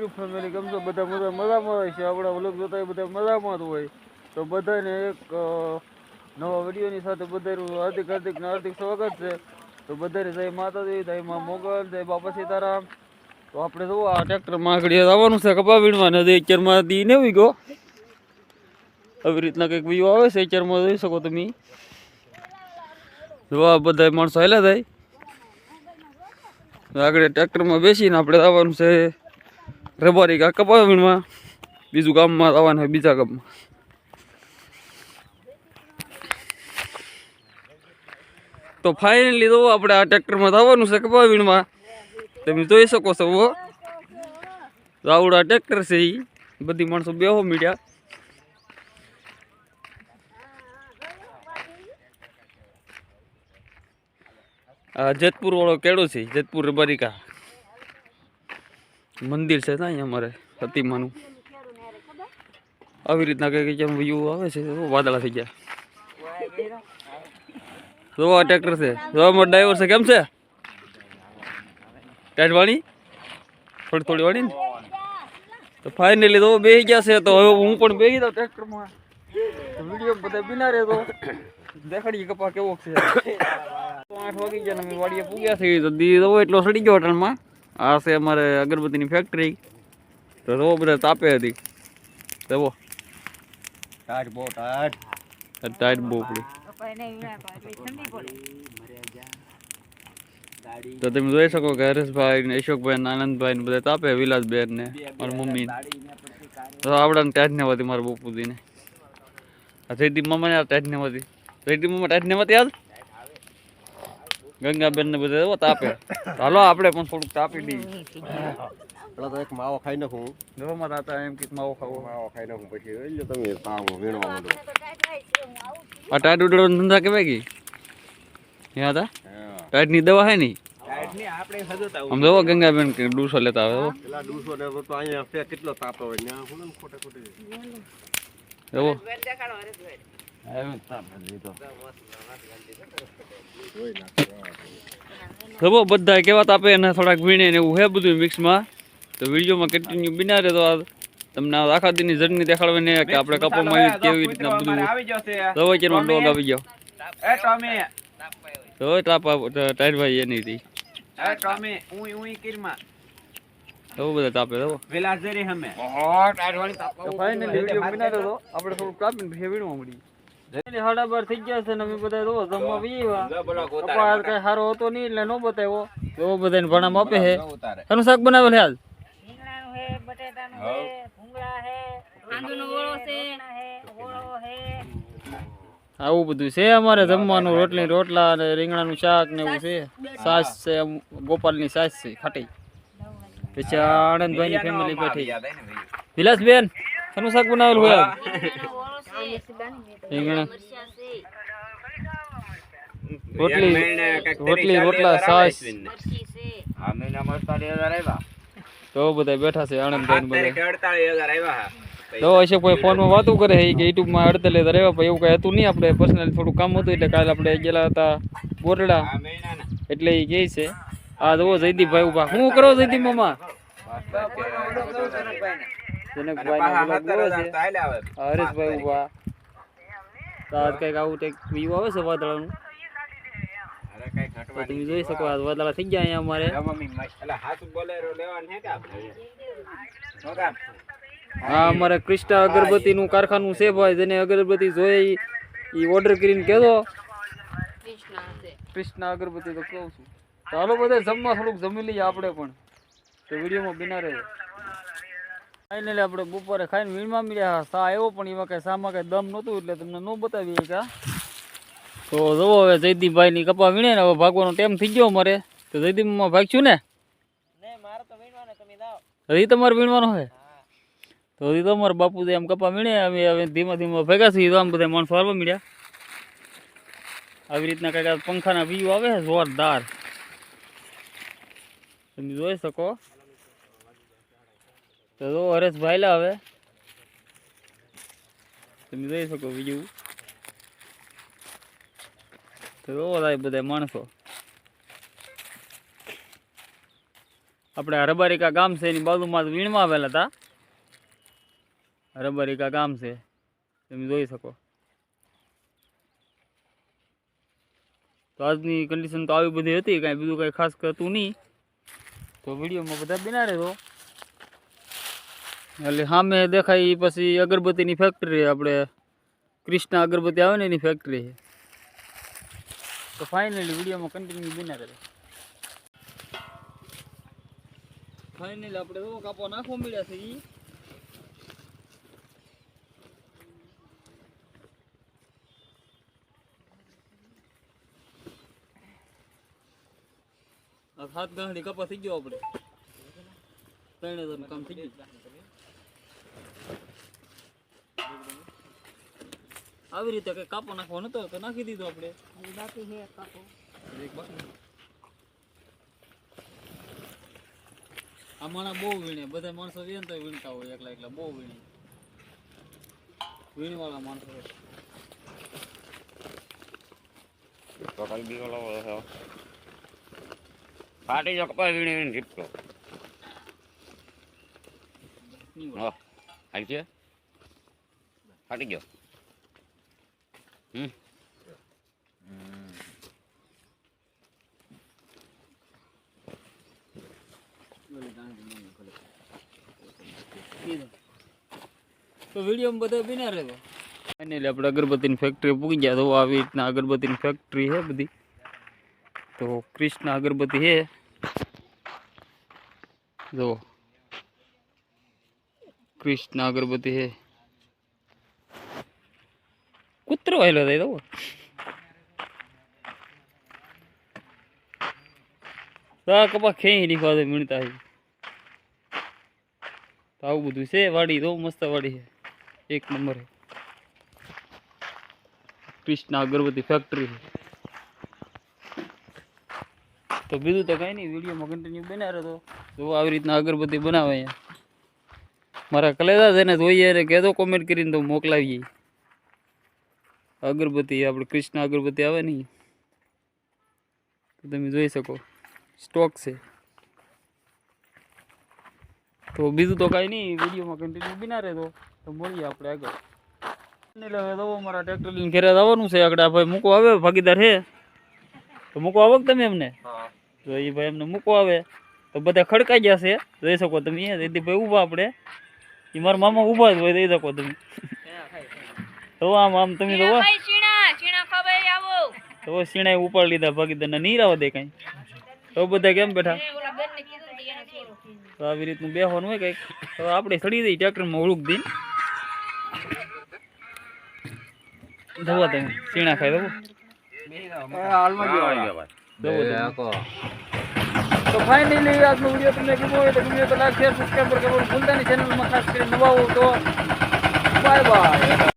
YouTube family કેમ બધા બધા મજામાં હોય છે. આપણા વ્લોગ જોતા બધા મજામાં જ હોય. તો બધાને એક નવા વિડીયોની સાથે બધાનું હાર્દિક હાર્દિક હાર્દિક સ્વાગત છે. તો બધાને જય માતાજી, જય મા મોગલ, જય બાપા સીતારામ. તો આપણે જુઓ આ ટ્રેક્ટરમાં આગળ આવવાનું છે કપા વીણવા નદી અત્યારમાં દી ને આવી ગયો. આવી રીતના કંઈક વીડિયો આવે છે અત્યારમાં, જોઈ શકો તમે. જો આ બધા માણસો હેલા થાય આગળ ટ્રેક્ટરમાં બેસીને આપણે આવવાનું છે. રબારી કા કપા વીણવા બીજું ગામમાં આવવાનું હોય, બીજા ગામમાં. તો ફાઇનલી તો આપણે આ ટ્રેક્ટરમાં થવાનું છે કપા વીણવા તમે જોઈ શકો છો વો આવડા ટ્રેક્ટર છે એ બધી માણસો બેહો મીડિયા. જેતપુર વાળો કેળો છે જેતપુર રબારિકા મંદિર છે ત્યાં અમારે પ્રતિમાનું આવી રીતના કંઈક જેમ વ્યૂ આવે છે વાદળા થઈ ગયા જોવા ટ્રેક્ટર છે. જોવા મારો ડ્રાઈવર છે, કેમ છે? ટાઈટ વાણી થોડી થોડી વાળી ને? તો ફાઇનલી તો બેસી ગયા છે, તો હવે હું પણ બેસી દઉં ટ્રેક્ટરમાં વીડિયો બધા બિના રહે તો દેખાડીએ કપા કેવો છે. આઠ વાગી ગયા ને વાડીએ પૂગ્યા છે તો દી દવો એટલો સડી ગયો હોટલમાં. આ છે અમારે અગરબત્તીની ફેક્ટરી તો રો બધા તાપે હતી. જવો ટાટ બહુ ટાટ ટાઈટ બહુ પડી તો તમે જોઈ શકો કે હરેશભાઈ ને અશોકભાઈ ને આનંદભાઈ ને બધા તાપે વિલાસબેન ને મારી મમ્મી તો આવડા ટાઈટ ને હતી મારા બપુજી ને આ જયદીપ મામા ને ટાઈટ ને હતી જયદીપ મામા ટાઈટ ને હતી યાદ ગંગાબેન ને બધા એવો તાપે. હાલો આપણે પણ થોડુંક તાપી દઈ પેલા તો એક માવો ખાઈ નાખું. જો મારા હતા એમ કે માવો ખાવો. માવો ખાઈ નાખું પછી લઈ લો તમે પાવો વીણવા માંડો. આ ટાઈટ ઉડવાનો ધંધા કેવાય કે? ત્યાં હતા ટાઈટની દવા હે આમ જોવો ગંગાબેન કે ડૂસો લેતા આવે પેલા ડૂસો ને તો અહીંયા કેટલો તાપ હોય ને ને ખોટે ખોટે. એવો જવો બધા કેવા તાપે અને થોડાક વીણે ને એવું હે બધું મિક્સમાં તો વિડીયોમાં કન્ટિન્યુ બિના રહેતો આ તમને આખા દિનની જર્ની દેખાડવાની કે આપણે કપામાં કેવી રીતના બધું દવા ડોગ આવી ગયો. તો તાપ ટાયર ભાઈ એની હતી. તો બધા તાપે તો. ફાઇનલી વીડિયો બિના રહેતો આપણે થોડું કાપીને પછી વીણવા મળી સાડા બાર થઈ ગયા છે ને અમે બધા તો જમવા બી આવ્યા. કપા કઈ સારો હતો નહીં એટલે નો બતાવ્યો. તો બધાને ભણામ આપે છે. એનું શાક બનાવેલ હાલ? આવું બધું છે અમારે જમવાનું રોટલી રોટલા અને રીંગણાનું શાક ને એવું છે. સાસ છે ગોપાલની સાસ છે ખાટી. પછી આણંદભાઈ ની ફેમિલી બેઠી. વિલાસબેન શેનું શાક બનાવેલું હોય? રીંગણા રોટલી રોટલી રોટલા સાસ. તો બધા બેઠા છે આનંદભાઈ ને બધા તો હશે કોઈ ફોનમાં વાતું કરે છે કે યુટ્યુબમાં અડતલે તો રહેવા પણ એવું કઈ હતું નહીં આપણે. પર્સનલી થોડું કામ હતું એટલે કાલે આપણે ગયેલા હતા બોરડા એટલે એ કહે છે. આ જુઓ જયદીપભાઈ ઊભા. શું કરો જયદીપ મામા? જનકભાઈ હરેશભાઈ ઊભા તો કંઈક આવું કંઈક વ્યૂ આવે છે વાદળાનું? તો તમે જોઈ શકો આ વાદળા થઈ ગયા અહીંયા અમારે. હા અમારે ક્રિસ્ટા અગરબત્તી નું કારખાનું છે ભાઈ જેને અગરબત્તી જોઈ એ ઓર્ડર કરીને કહેતો ક્રિષ્ના અગરબત્તી તો કહું છું. હાલો બધા જમવા થોડુંક જમી લઈએ આપણે પણ. તો વિડીયોમાં બિના રહે. ફાઇનલી આપણે બપોરે ખાઈને વીણમાં મળ્યા સા આવ્યો પણ એમાં કઈ સામાં કઈ દમ નહોતું એટલે તમને ન બતાવીએ કા તો જુઓ હવે જયદીપભાઈ ની કપા વીણે ને હવે ભાગવાનો ટાઈમ થઈ ગયો અમારે. તો જયદીપમાં ભાગશું ને? હજી તમારે વીણવાનો હે? તો હજી તમારે બાપુ એમ કપા વીણે અમે હવે ધીમે ધીમે ભેગા થઈ તો આમ બધા માણસો આવવા મળ્યા. આવી રીતના કંઈક પંખાના વ્યૂ આવે જોરદાર. તમે જોઈ શકો. તો જો હરેશભાઈ ભાઈલા હવે. તમે જોઈ શકો બીજું. તો જો બધા માણસો. આપણે આ રબારિકા ગામ છે એની બાજુમાં વીણમાં આવેલા હતા. રબારિકા ગામ છે. તમે જોઈ શકો. તો આજની કન્ડિશન તો આવી બધી હતી, કાંઈ બીજું કાંઈ ખાસ કરતું નહીં. તો વિડીયોમાં બધા બિના રહેતો એટલે સામે દેખાય એ પછી અગરબત્તીની ફેક્ટરી આપણે. કૃષ્ણા અગરબત્તી આવે ને એની ફેક્ટરી છે. તો ફાઇનલી વિડીયોમાં કન્ટિન્યુ બિના કરે ફાઇનલી આપણે શું કાપો નાખવા મળ્યા છે એ હાથ ગાંઠી કપા થઈ ગયો આપણે. ત્રણ હજારનું કામ થઈ ગયું. આવી રીતે કઈ કાપો નાખવાનો નતો તો નાખી દીધો આપણે. બાકી છે કાપો. એક બાકી. આ માણસ બહુ વીણે. બધા માણસો વીણે તો વીણતા હોય એકલા એકલા. બહુ વીણે. વીણવાળા માણસો કપાઈ ટોટલ બી ઓલો ફાટી જો કપાઈ વીણી વીણી નહીં હા. આવી છે? ફાટી ગયો. હમ તો વિડીયોમાં બધા બિના રહેતો ફાઇનલી આપણે અગરબત્તીની ફેક્ટરી પૂગી ગયા. તો આવી રીતના અગરબત્તીની ફેક્ટરી છે બધી. તો કૃષ્ણ અગરબત્તી છે. જો. કૃષ્ણ અગરબત્તી છે. કૂતરો આવેલો તો સા કપા ખેઈ નીકળવા દે મીણતા તો આવું બધું છે, વાડી તો મસ્ત વાડી છે. એક નંબર છે કૃષ્ણ અગરબત્તી ફેક્ટરી તો બીજું તો કઈ નહીં વિડીયોમાં કન્ટિન્યુ બના રહ્યો તો જો આવી રીતના અગરબત્તી બનાવે મારા કલેદા છે ને જોઈએ કહેતો કોમેન્ટ કરીને તો મોકલાવીએ. અગરબત્તી આપણે કૃષ્ણ અગરબત્તી આવે નહીં તો તમે જોઈ શકો સ્ટોક છે. તો બીજું તો કાંઈ નહીં વિડીયોમાં કન્ટિન્યુ બિના રહેતો. તો મળીએ આપણે આગળ. મારા ટ્રેક્ટર લઈને ઘરે આવવાનું છે. આગળ ભાઈ મૂકો આવે ભાગીદાર છે તો મૂકો આવો તમે એમને? તો એ ભાઈ એમને મૂકો આવે. તો બધા ખડકાઈ જશે જોઈ શકો તમે દીદી ભાઈ ઊભા આપણે. એ મારા મામા ઊભા જ હોય દઈ શકો તમે. તો આમ આમ તમે તો ભાઈ ચીણા ચીણા ખબર આવો. તો સીણાએ ઉપાડી લીધા ભાગીદારના નહીં રાવા દે કઈ તો બધા કેમ બેઠા? એ ઓલા બેન ને કીધું તું એને થોડું તો આવી રીતનું બેહવાનું હોય કંઈક. તો આપણે સડી દઈએ ટ્રેક્ટરમાં ઓળુક દઈ ધોવા તમે શીણા ખાઈ દો હાલમાં હા, ભાઈ. તો ફાઇનલી આજનો વીડિયો તમને ગમ્યો હોય તો ગમ્યો તો લાઈક શેર સબસ્ક્રાઈબ કરવાનું ભૂલતા નહીં. ચેનલમાં ખાસ કરીને નવા હો તો બાય બાય